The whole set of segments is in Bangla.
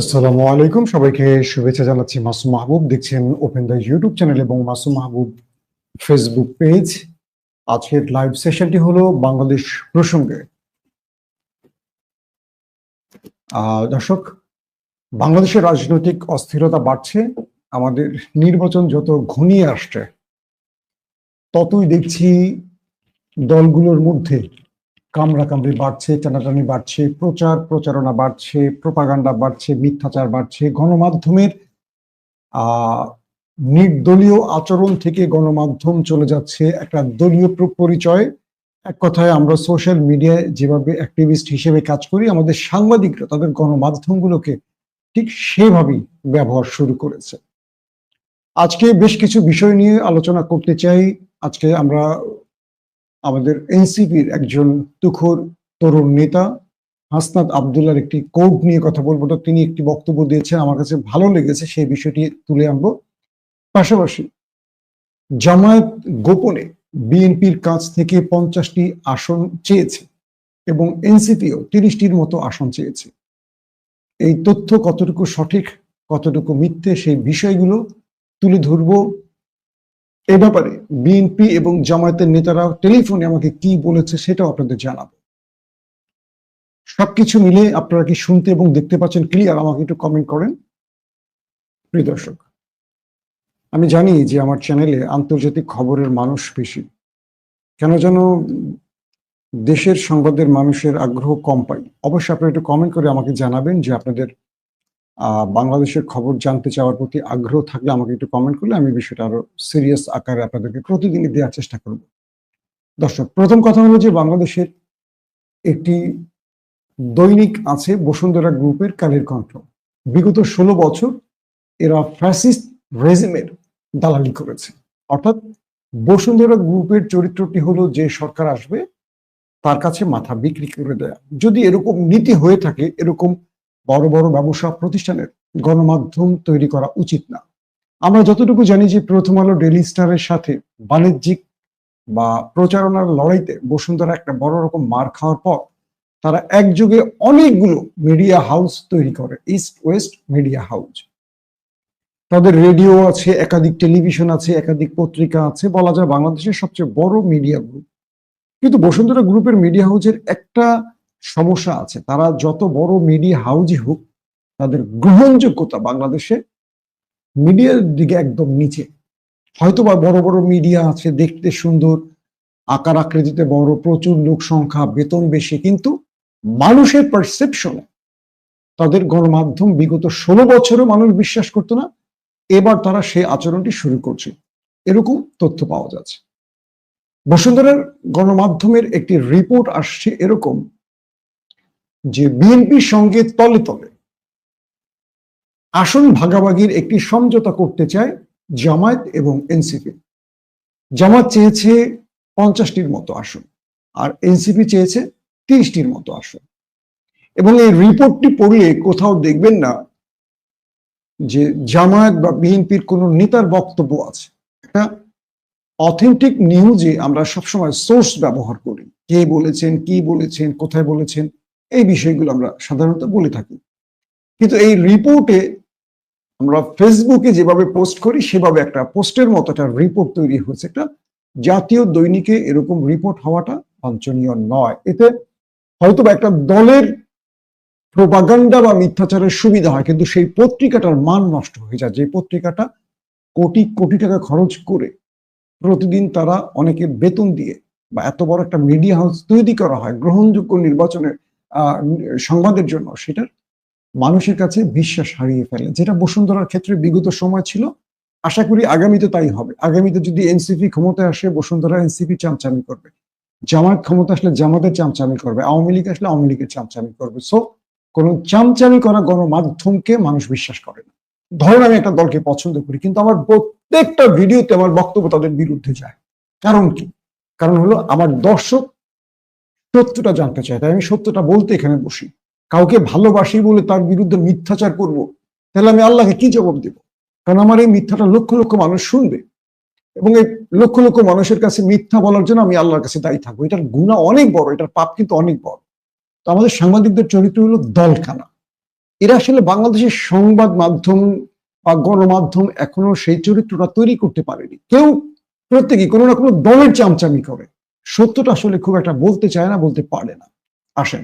আসসালামু আলাইকুম। সবাইকে শুভেচ্ছা জানাচ্ছি মাসুম মাহবুব। দেখছেন ওপেন দ্য ইউটিউব চ্যানেল এবং মাসুম মাহবুব ফেসবুক পেজ আজকের লাইভ সেশনটি হলো বাংলাদেশ প্রসঙ্গে। দর্শক, বাংলাদেশের রাজনৈতিক অস্থিরতা বাড়ছে, আমাদের নির্বাচন যত ঘনিয়ে আসছে, ততই দেখছি দলগুলোর মধ্যে কামড়াকামড়ি বাড়ছে, টানাটানি বাড়ছে, প্রচার প্রচারণা বাড়ছে, প্রপাগান্ডা বাড়ছে, মিথ্যাচার বাড়ছে, গণমাধ্যমের নির্দলীয় আচরণ থেকে গণমাধ্যম চলে যাচ্ছে একটা দলীয় প্র- পরিচয়। এক কথায় আমরা সোশ্যাল মিডিয়ায় যেভাবে অ্যাক্টিভিস্ট হিসেবে কাজ করি, আমাদের সাংবাদিকরা তাদের গণমাধ্যমগুলোকে ঠিক সেভাবেই ব্যবহার শুরু করেছে। আজকে বেশ কিছু বিষয় নিয়ে আলোচনা করতে চাই। আজকে আমরা আমাদের এনসিপির একজন তুখোর তরুণ নেতা, হাসনাত আবদুল্লার একটি কোড নিয়ে কথা বলব তো তিনি একটি বক্তব্য দিয়েছেন, আমার কাছে ভালো লেগেছে, সেই বিষয়টি তুলে আনব। পাশাপাশি জামায়াত গোপনে বিএনপির কাছ থেকে পঞ্চাশটি আসন চেয়েছে এবং এনসিপিও তিরিশটির মতো আসন চেয়েছে। এই তথ্য কতটুকু সঠিক, কতটুকু মিথ্যে সেই বিষয়গুলো তুলে ধরবো। এ ব্যাপারে বিএনপি এবং জামায়াতের নেতারা টেলিফোনে আমাকে কি বলেছে সেটাও আপনাদের জানাব। সবকিছু মিলে আপনারা কি শুনতে এবং দেখতে পাচ্ছেন ক্লিয়ার আমাকে একটু কমেন্ট করেন? প্রিয় দর্শক, আমি জানি যে আমার চ্যানেলে আন্তর্জাতিক খবরের মানুষ বেশি। কেন যেন দেশের সংবাদের মানুষের আগ্রহ কম পাই। অবশ্যই আপনারা একটু কমেন্ট করে আমাকে জানাবেন যে আপনাদের বাংলাদেশের খবর জানতে চাওয়ার প্রতি আগ্রহ থাকলে আমাকে একটু কমেন্ট করলে আমি বিষয়টা আরও সিরিয়াস আকারে আপনাদেরকে প্রতিদিনই দেওয়ার চেষ্টা করব। দর্শক, প্রথম কথা হলো যে বাংলাদেশের একটি দৈনিক আছে বসুন্ধরা গ্রুপের কালের কণ্ঠ। বিগত ষোলো বছর এরা ফ্যাসিস্ট রেজিমের দালালি করেছে। অর্থাৎ বসুন্ধরা গ্রুপের চরিত্রটি হলো যে সরকার আসবে, তার কাছে মাথা বিক্রি করে দেয়া। যদি এরকম নীতি হয়ে থাকে, এরকম বড় বড় ব্যবসা প্রতিষ্ঠানের গণমাধ্যম তৈরি করা উচিত না। আমরা যতটুকু জানি যে প্রথম আলো ডেলি স্টারের সাথে বাণিজ্যিক বা প্রচারণার লড়াইতে বসুন্ধরা একটা বড় রকম মার খাওয়ার পর তারা একযোগে অনেকগুলো মিডিয়া হাউস তৈরি করে ইস্ট ওয়েস্ট মিডিয়া হাউস তাদের রেডিও আছে, একাধিক টেলিভিশন আছে, একাধিক পত্রিকা আছে, বলা যায় বাংলাদেশের সবচেয়ে বড় মিডিয়া গ্রুপ কিন্তু বসুন্ধরা গ্রুপের মিডিয়া হাউসের একটা সমস্যা আছে। তারা যত বড় মিডিয়া হাউসই হোক, তাদের গ্রহণযোগ্যতা বাংলাদেশে মিডিয়ার দিকে একদম নিচে। হয়তো বা বড় বড় মিডিয়া আছে, দেখতে সুন্দর, আকার আকৃতিতে বড়, প্রচুর লোক সংখ্যা, বেতন বেশি, কিন্তু মানুষের পারসেপশনে তাদের গণমাধ্যম বিগত ষোলো বছরও মানুষ বিশ্বাস করতো না, এবার তারা সেই আচরণটি শুরু করছে। এরকম তথ্য পাওয়া যাচ্ছে। বসুন্ধরার গণমাধ্যমের একটি রিপোর্ট আসছে এরকম যে বিএনপির সঙ্গে তলে তলে আসন ভাগাভাগির একটি সমঝোতা করতে চায় জামায়াত এবং এনসিপি। জামাত চেয়েছে পঞ্চাশটির মতো আসন আর এনসিপি চেয়েছে তিরিশটির মতো আসন। এবং এই রিপোর্টটি পড়লে কোথাও দেখবেন না যে জামায়াত বা বিএনপির কোন নেতার বক্তব্য আছে। একটা অথেন্টিক নিউজে আমরা সবসময় সোর্স ব্যবহার করি। কে বলেছেন, কি বলেছেন, কোথায় বলেছেন এই বিষয়গুলো আমরা সাধারণত বলে থাকি। কিন্তু এই রিপোর্টে আমরা ফেসবুকে যেভাবে পোস্ট করি, সেভাবে একটা পোস্টের মতো একটা রিপোর্ট তৈরি হয়েছে। একটা জাতীয় দৈনিকে এরকম রিপোর্ট হওয়াটা বাঞ্ছনীয় নয়। এতে হয়তো বা একটা দলের প্রোপাগান্ডা বা মিথ্যাচারের সুবিধা হয়, কিন্তু সেই পত্রিকাটার মান নষ্ট হয়ে যায়। যে পত্রিকাটা কোটি কোটি টাকা খরচ করে প্রতিদিন তারা অনেকে বেতন দিয়ে বা এত বড় একটা মিডিয়া হাউস তৈরি করা হয়, গ্রহণযোগ্য নির্বাচনের সংবাদের জন্য সেটার মানুষের কাছে বিশ্বাস হারিয়ে ফেলে। যেটা বসুন্ধরার ক্ষেত্রে বিগত সময় ছিল, আশা করি আগামীতে তাই হবে। আগামীতে যদি এনসিপি ক্ষমতায় আসে, বসুন্ধরা এনসিপি চামচামি করবে। জামায়াত ক্ষমতা আসলে জামাতের চামচামি করবে। আওয়ামী লীগ আসলে আওয়ামী লীগের চামচামি করবে। সো, কোন চামচামি করা গণমাধ্যমকে মানুষ বিশ্বাস করে না। ধরেন আমি একটা দলকে পছন্দ করি, কিন্তু আমার প্রত্যেকটা ভিডিওতে আমার বক্তব্য তাদের বিরুদ্ধে যায়। কারণ কি? কারণ হলো আমার দর্শক সত্যটা জানতে চাই তাই আমি সত্যটা বলতে এখানে বসি। কাউকে ভালোবাসি বলে তার বিরুদ্ধে মিথ্যাচার করব, তাহলে আমি আল্লাহকে কি জবাব দেব? কারণ আমার এই মিথ্যাটা লক্ষ লক্ষ মানুষ শুনবে। এবং এই লক্ষ লক্ষ মানুষের কাছে মিথ্যা বলার জন্য আমি আল্লাহর কাছে দায়ী থাকব। এটার গুণা অনেক বড়, এটার পাপ কিন্তু অনেক বড়। তো আমাদের সাংবাদিকদের চরিত্র হলো দলখানা। এরা আসলে বাংলাদেশের সংবাদ মাধ্যম বা গণমাধ্যম এখনও সেই চরিত্রটা তৈরি করতে পারেনি। কেউ প্রত্যেকে কোনো না কোনো দলের চামচামি করে। সত্যটা আসলে খুব একটা বলতে চায় না, বলতে পারে না। আসেন।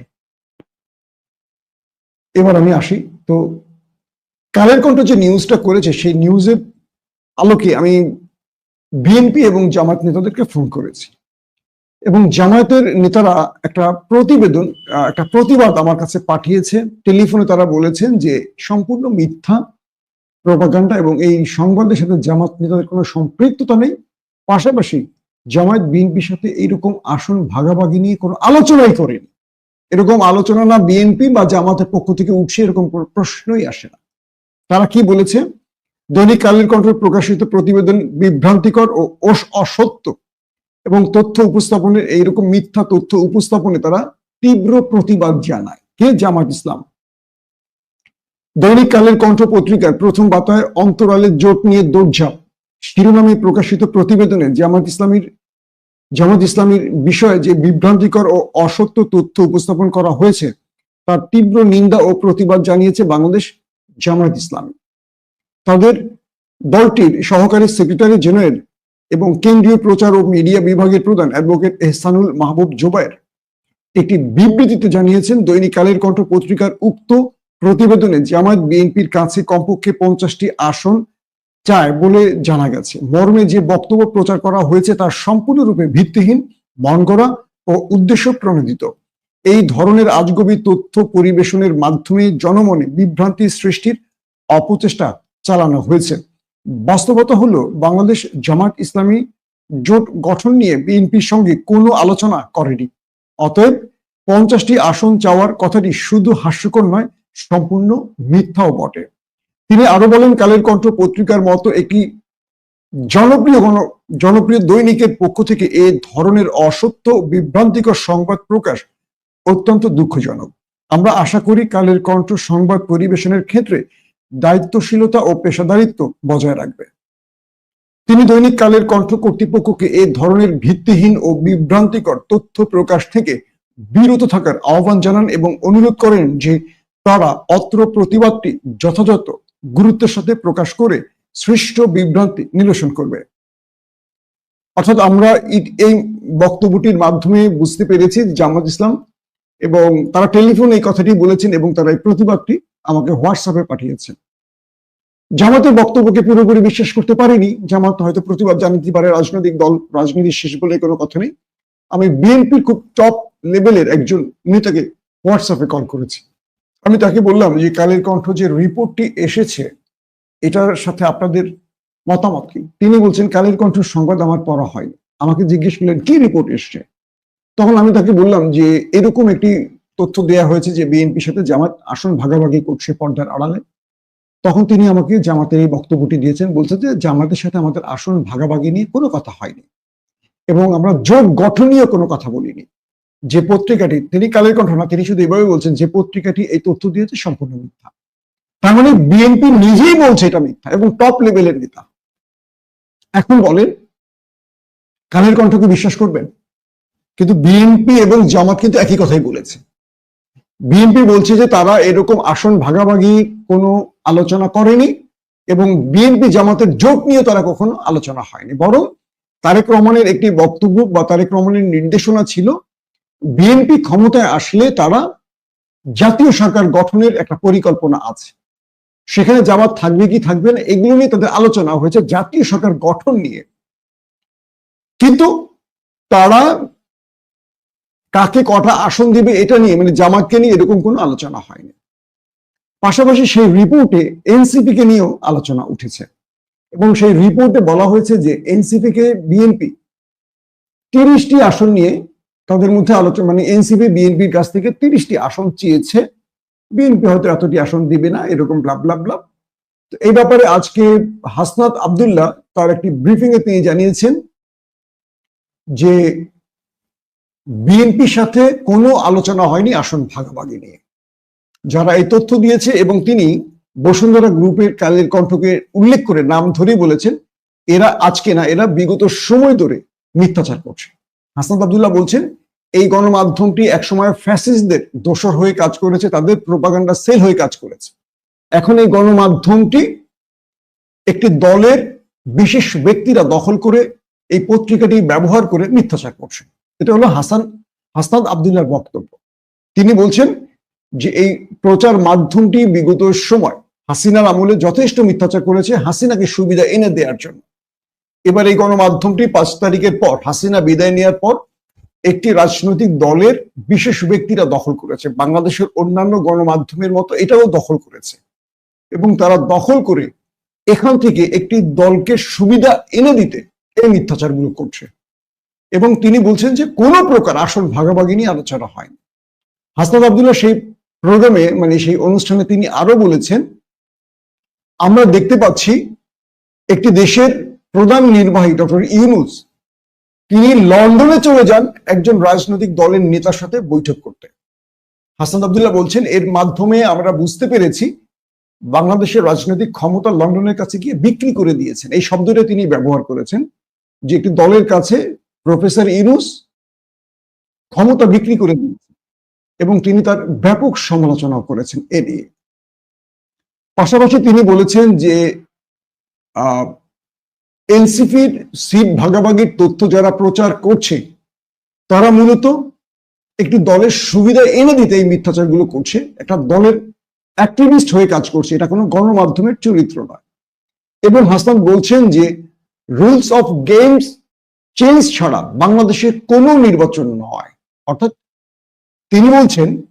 এবার আমি আসি। তো কালের কণ্ঠ যে নিউজটা করেছে, সেই নিউজের আলোকে আমি বিএনপি এবং জামায়াত নেতাদেরকে ফোন করেছি। এবং জামায়াতের নেতারা একটা প্রতিবেদন একটা প্রতিবাদ আমার কাছে পাঠিয়েছে। টেলিফোনে তারা বলেছেন যে সম্পূর্ণ মিথ্যা প্রপাগান্ডা এবং এই সংবাদের সাথে জামাত নেতাদের কোনো সম্পৃক্ততা নেই। পাশাপাশি জামায়াত বিএনপির সাথে এইরকম আসন ভাগাভাগি নিয়ে কোনো আলোচনাই করেনি। এরকম আলোচনা না বিএনপি বা জামাতের পক্ষ থেকে উঠছে এরকম প্রশ্নই আসে না। তারা কি বলেছে? দৈনিক কালের কণ্ঠ প্রকাশিত প্রতিবেদন বিভ্রান্তিকর ও অসত্য এবং তথ্য উপস্থাপনের এইরকম মিথ্যা তথ্য উপস্থাপনে তারা তীব্র প্রতিবাদ জানায়। কে? জামাত ইসলাম। দৈনিক কালের কণ্ঠ পত্রিকার প্রথম বাতায় অন্তরালের জোট নিয়ে দৌড়ঝাঁপ। শিরোনামে প্রকাশিত প্রতিবেদনে জামাত ইসলামীর জামাত ইসলামীর বিষয়ে যে বিভ্রান্তিকর ও অসত্য তথ্য উপস্থাপন করা হয়েছে, তার তীব্র নিন্দা ও প্রতিবাদ জানিয়েছে বাংলাদেশ জামায়াত ইসলামী। তাদের দলটির সহকারী সেক্রেটারি জেনারেল এবং কেন্দ্রীয় প্রচার ও মিডিয়া বিভাগের প্রধান অ্যাডভোকেট এহসানুল মাহবুব জোবায়ের একটি বিবৃতিতে জানিয়েছেন, দৈনিক কালের কণ্ঠ পত্রিকার উক্ত প্রতিবেদনে জামায়াত বিএনপির কাছে কমপক্ষে পঞ্চাশটি আসন চায় বলে জানা গেছে। মর্মে যে বক্তব্য প্রচার করা হয়েছে তার সম্পূর্ণরূপে ভিত্তিহীন মন করা ও উদ্দেশ্য প্রণোদিত এই ধরনের আজগবি তথ্য পরিবেশনের মাধ্যমে জনমনে বিভ্রান্তি সৃষ্টির অপচেষ্টা চালানো হয়েছে। বাস্তবতা হলো, বাংলাদেশ জামাত ইসলামী জোট গঠন নিয়ে বিএনপির সঙ্গে কোনো আলোচনা করেনি। অতএব পঞ্চাশটি আসন চাওয়ার কথাটি শুধু হাস্যকর নয়, সম্পূর্ণ মিথ্যাও বটে। তিনি আরও বলেন, কালের কণ্ঠ পত্রিকার মতো একটি জনপ্রিয় গণ, জনপ্রিয় দৈনিকের পক্ষ থেকে এ ধরনের অসত্য, বিভ্রান্তিকর সংবাদ প্রকাশ অত্যন্ত দুঃখজনক। আমরা আশা করি কালের কণ্ঠ সংবাদ পরিবেশনের ক্ষেত্রে দায়িত্বশীলতা ও পেশাদারিত্ব বজায় রাখবে। তিনি দৈনিক কালের কণ্ঠ কর্তৃপক্ষকে এ ধরনের ভিত্তিহীন ও বিভ্রান্তিকর তথ্য প্রকাশ থেকে বিরত থাকার আহ্বান জানান এবং অনুরোধ করেন যে তারা অত্র প্রতিবাদটি যথাযথ গুরুত্বের সাথে প্রকাশ করে সৃষ্ট বিভ্রান্তি নিরসন করবে। অর্থাৎ আমরা এই বক্তব্যটির মাধ্যমে বুঝতে পেরেছি জামাত ইসলাম এবং তারা টেলিফোন এই কথাটি বলেছেন এবং তারা এই প্রতিবাদটি আমাকে হোয়াটসঅ্যাপে পাঠিয়েছেন। জামাতের বক্তব্যকে পুরোপুরি বিশ্বাস করতে পারিনি। জামাত হয়তো প্রতিবাদ জানাতে পারে, রাজনৈতিক দল, রাজনীতি শেষ বলে কোনো কথা নেই। আমি বিএনপির খুব টপ লেভেলের একজন নেতাকে হোয়াটসঅ্যাপে কল করেছি। আমি তাকে বললাম যে, কালের কণ্ঠ যে রিপোর্টটি এসেছে, এটার সাথে আপনাদের মতামত কি? তিনি বলছেন, কালের কণ্ঠ সংবাদ আমার পড়া হয়নি। আমাকে জিজ্ঞেস করলেন, কি রিপোর্ট এসছে? তখন আমি তাকে বললাম যে, এরকম একটি তথ্য দেয়া হয়েছে যে, বিএনপির সাথে জামাত আসন ভাগাভাগি করছে পর্দার আড়ালে। তখন তিনি আমাকে জামাতের এই বক্তব্যটি দিয়েছেন, বলছে যে, জামাতের সাথে আমাদের আসন ভাগাভাগি নিয়ে কোনো কথা হয়নি এবং আমরা জোট গঠন নিয়ে কোনো কথা বলিনি। যে পত্রিকাটি, তিনি কালের কণ্ঠ না, তিনি শুধু এভাবে বলছেন যে পত্রিকাটি এই তথ্য দিয়েছে সম্পূর্ণ মিথ্যা। তার মানে বিএনপি নিজেই বলছে এটা মিথ্যা এবং টপ লেভেলের নেতা। এখন বলেন, কালের কণ্ঠকে বিশ্বাস করবেন, কিন্তু বিএনপি এবং জামাত কিন্তু একই কথাই বলেছে। বিএনপি বলছে যে তারা এরকম আসন ভাগাভাগি কোনো আলোচনা করেনি এবং বিএনপি জামাতের জোট নিয়ে তারা কখনো আলোচনা হয়নি। বরং তারেক রহমানের একটি বক্তব্য বা তারেক রহমানের নির্দেশনা ছিল বিএনপি ক্ষমতায় আসলে তারা জাতীয় সরকার গঠনের একটা পরিকল্পনা আছে। সেখানে জামাত থাকবে কি থাকবে না, এগুলো নিয়ে তাদের আলোচনা হয়েছে, জাতীয় সরকার গঠন নিয়ে। কিন্তু তারা কাকে কটা আসন দিবে এটা নিয়ে মানে জামাতকে নিয়ে এরকম কোনো আলোচনা হয়নি। পাশাপাশি সেই রিপোর্টে এনসিপি কে নিয়েও আলোচনা উঠেছে। এবং সেই রিপোর্টে বলা হয়েছে যে এনসিপি কে বিএনপি তিরিশটি আসন নিয়ে তাদের মধ্যে আলোচনা মানে এনসিপি, বিএনপির কাছ থেকে তিরিশটি আসন চেয়েছে। বিএনপি হয়তো এতটি আসন দিবে না, এরকম ব্লাব ব্লাব ব্লাব। তো এই ব্যাপারে আজকে হাসনাত আবদুল্লাহ তার একটি ব্রিফিং এ তিনি জানিয়েছেন যে বিএনপির সাথে কোনো আলোচনা হয়নি আসন ভাগাভাগি নিয়ে। যারা এই তথ্য দিয়েছে এবং তিনি বসুন্ধরা গ্রুপের কালের কণ্ঠকে উল্লেখ করে নাম ধরেই বলেছেন, এরা আজকে না, এরা বিগত সময় ধরে মিথ্যাচার করছে। হাসনাত আবদুল্লাহ বলছেন, এই গণমাধ্যমটি একসময় ফ্যাসিস্টদের দোষর হয়ে কাজ করেছে, তাদের প্রোপাগান্ডা সেল হয়ে কাজ করেছে। এখন এই গণমাধ্যমটি একটি দলের বিশেষ ব্যক্তিরা দখল করে এই পত্রিকাটি ব্যবহার করে মিথ্যাচার করছে। এটা হলো হাসান হাসান আবদুল্লাহর বক্তব্য। তিনি বলছেন যে এই প্রচার মাধ্যমটি বিগত সময় হাসিনার আমলে যথেষ্ট মিথ্যাচার করেছে, হাসিনাকে সুবিধা এনে দেওয়ার জন্য। এবার এই গণমাধ্যমটি পাঁচ তারিখের পর হাসিনা বিদায় নেওয়ার পর একটি রাজনৈতিক দলের বিশেষ ব্যক্তিরা দখল করেছে। বাংলাদেশের অন্যান্য গণমাধ্যমের মতো এটাও দখল করেছে। এবং তারা দখল করে এখান থেকে একটি দলকে সুবিধা এনে দিতে এই মিথ্যাচারগুলো করছে। এবং তিনি বলছেন যে কোনো প্রকার আসল ভাগাভাগি নিয়ে আলোচনা হয়নি। হাসনাদ আবদুল্লাহ সেই প্রোগ্রামে মানে সেই অনুষ্ঠানে তিনি আরও বলেছেন, আমরা দেখতে পাচ্ছি একটি দেশের প্রধান নির্বাহী ডক্টর ইউনুস, তিনি লন্ডনে চলে যান একজন রাজনৈতিক দলের নেতার সাথে বৈঠক করতে। হাসান আবদুল্লাহ বলছেন, এর মাধ্যমে আমরা বুঝতে পেরেছি বাংলাদেশের রাজনৈতিক ক্ষমতা লন্ডনের কাছে গিয়ে বিক্রি করে দিয়েছেন। এই শব্দটা তিনি ব্যবহার করেছেন যে একটি দলের কাছে প্রফেসর ইউনুস ক্ষমতা বিক্রি করে দিয়েছেন এবং তিনি তার ব্যাপক সমালোচনা করেছেন এ নিয়ে। পাশাপাশি তিনি বলেছেন যে এনসিপির সিট ভাগাভাগির তথ্য যারা প্রচার করছে, তারা মূলত একটি দলের সুবিধা এনে দিতে এই মিথ্যাচারগুলো করছে। একটা দলের অ্যাক্টিভিস্ট হয়ে কাজ করছে, এটা কোনো গণমাধ্যমের চরিত্র নয়। এবং হাসান বলছেন যে, রুলস অফ গেমস চেঞ্জ ছাড়া বাংলাদেশে কোনো নির্বাচন নয়। অর্থাৎ তিনি বলছেন,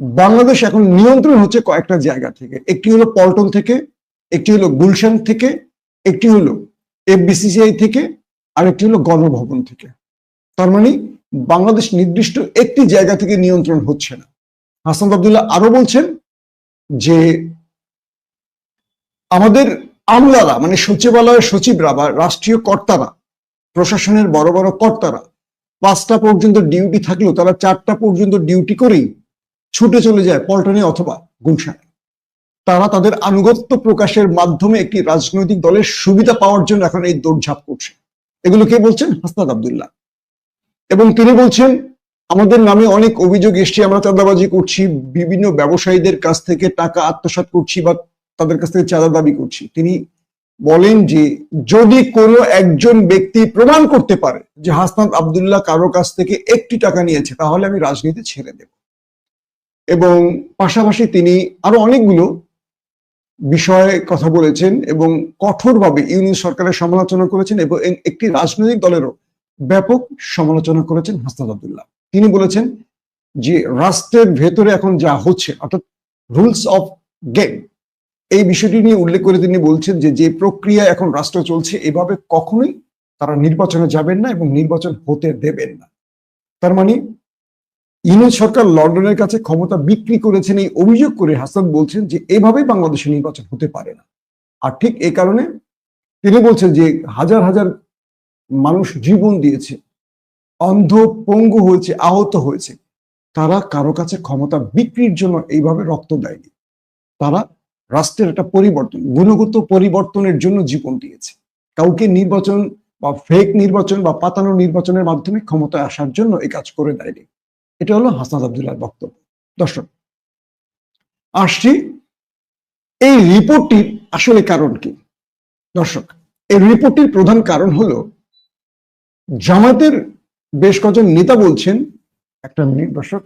বাংলাদেশ এখন নিয়ন্ত্রণ হচ্ছে কয়েকটা জায়গা থেকে। একটি হলো পল্টন থেকে, একটি হলো গুলশান থেকে, একটি হলো এফবিসিসিআই থেকে আর একটি হলো গণভবন থেকে। তার মানে বাংলাদেশ নির্দিষ্ট একটি জায়গা থেকে নিয়ন্ত্রণ হচ্ছে না। হাসান আবদুল্লাহ আরও বলছেন যে আমাদের আমলারা মানে সচিবালয়ের সচিবরা বা রাষ্ট্রীয় কর্তারা, প্রশাসনের বড় বড় কর্তারা, পাঁচটা পর্যন্ত ডিউটি থাকলেও তারা চারটা পর্যন্ত ডিউটি করেই ছুটে চলে যায় পল্টনে অথবা গুলশানে। তারা তাদের আনুগত্য প্রকাশের মাধ্যমে একটি রাজনৈতিক দলের সুবিধা পাওয়ার জন্য এখন এই দৌড়ঝাঁপ করছে। এগুলো কে বলছেন? হাসনাদ আবদুল্লাহ। এবং তিনি বলছেন, আমাদের নামে অনেক অভিযোগ এসছে, আমরা চাঁদাবাজি করছি, বিভিন্ন ব্যবসায়ীদের কাছ থেকে টাকা আত্মসাৎ করছি বা তাদের কাছ থেকে চাঁদা দাবি করছি। তিনি বলেন যে, যদি কোনো একজন ব্যক্তি প্রমাণ করতে পারে যে হাসনাত আবদুল্লাহ কারও কাছ থেকে একটি টাকা নিয়েছে, তাহলে আমি রাজনীতি ছেড়ে দেব। এবং পাশাপাশি তিনি আরও অনেকগুলো বিষয়ে কথা বলেছেন এবং কঠোরভাবে ইউনিয়ন সরকারের সমালোচনা করেছেন এবং একটি রাজনৈতিক দলেরও ব্যাপক সমালোচনা করেছেন হাসনাত আবদুল্লাহ। তিনি বলেছেন যে রাষ্ট্রের ভেতরে এখন যা হচ্ছে, অর্থাৎ রুলস অফ গেম, এই বিষয়টি নিয়ে উল্লেখ করে তিনি বলছেন যে যে প্রক্রিয়া এখন রাষ্ট্র চলছে, এভাবে কখনোই তারা নির্বাচনে যাবেন না এবং নির্বাচন হতে দেবেন না। তার মানে ইউনিয়ন সরকার লন্ডনের কাছে ক্ষমতা বিক্রি করেছেন এই অভিযোগ করে হাসান বলছেন যে এভাবেই বাংলাদেশে নির্বাচন হতে পারে না। আর ঠিক এই কারণে তিনি বলছেন যে হাজার হাজার মানুষ জীবন দিয়েছে অন্ধ পঙ্গু হয়েছে, আহত হয়েছে। তারা কারও কাছে ক্ষমতা বিক্রির জন্য এইভাবে রক্ত দেয়নি। তারা রাষ্ট্রের একটা পরিবর্তন, গুণগত পরিবর্তনের জন্য জীবন দিয়েছে। কাউকে নির্বাচন বা ফেক নির্বাচন বা পাতানো নির্বাচনের মাধ্যমে ক্ষমতায় আসার জন্য এই কাজ করে দেয়নি। এটা হলো হাসনাদ আবদুল্লাহর বক্তব্য। দর্শক, আসছি এই রিপোর্টটির আসলে কারণ কি? দর্শক, এই রিপোর্টটির প্রধান কারণ হলো, জামাতের বেশ কজন নেতা বলছেন, একটা মিনিট দর্শক।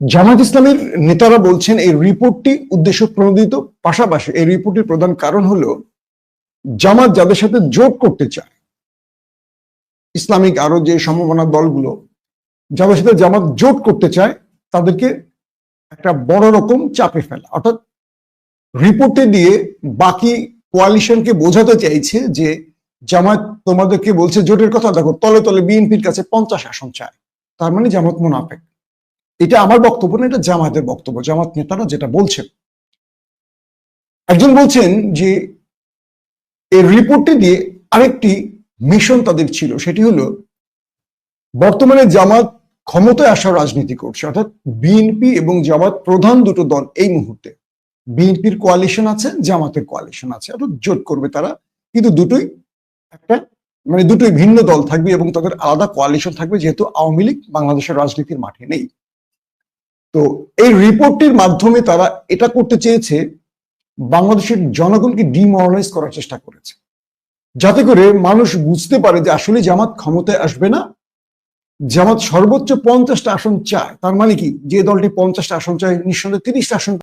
জামাত ইসলামের নেতারা বলছেন, এই রিপোর্টটি উদ্দেশ্য প্রণোদিত পাশাপাশি এই রিপোর্টের প্রধান কারণ হলো জামাত যাদের সাথে জোট করতে চায়, ইসলামিক আরও যে সম্ভাবনা দলগুলো, যাদের সাথে জামাত জোট করতে চায়, তাদেরকে একটা বড় রকম চাপে ফেলা। অর্থাৎ রিপোর্টে দিয়ে বাকি কোয়ালিশনকে বোঝাতে চাইছে যে জামাত তোমাদেরকে বলছে জোটের কথা, দেখো তলে তলে বিএনপির কাছে পঞ্চাশ আসন চায়। তার মানে জামাত মুনাফেক। এটা আমার বক্তব্য না, এটা জামাতের বক্তব্য জামাত নেতারা যেটা বলছেন। একজন বলছেন যে এই রিপোর্টটি দিয়ে আরেকটি মিশন তাদের ছিল, সেটি হলো বর্তমানে জামাত ক্ষমতায় আসার রাজনীতি করছে, অর্থাৎ বিএনপি এবং জামাত প্রধান দুটো দল এই মুহূর্তে। বিএনপির কোয়ালিশন আছে, জামাতের কোয়ালিশন আছে, অর্থাৎ জোট করবে তারা, কিন্তু দুটোই একটা মানে দুটোই ভিন্ন দল থাকবে এবং তাদের আলাদা কোয়ালিশন থাকবে, যেহেতু আওয়ামী লীগ বাংলাদেশের রাজনীতির মাঠে নেই। তো এই রিপোর্টটির মাধ্যমে তারা এটা করতে চেয়েছে, বাংলাদেশের জনগণকে ডিমরালাইজ করার চেষ্টা করেছে। যাতে করে মানুষ বুঝতে পারে যে আসলে জামাত ক্ষমতায় আসবে না, জামাত সর্বোচ্চ পঞ্চাশটা আসন চায়। তার মানে কি? যে দলটি পঞ্চাশটা আসন চায়, নিঃসন্দেহে তিরিশটা আসন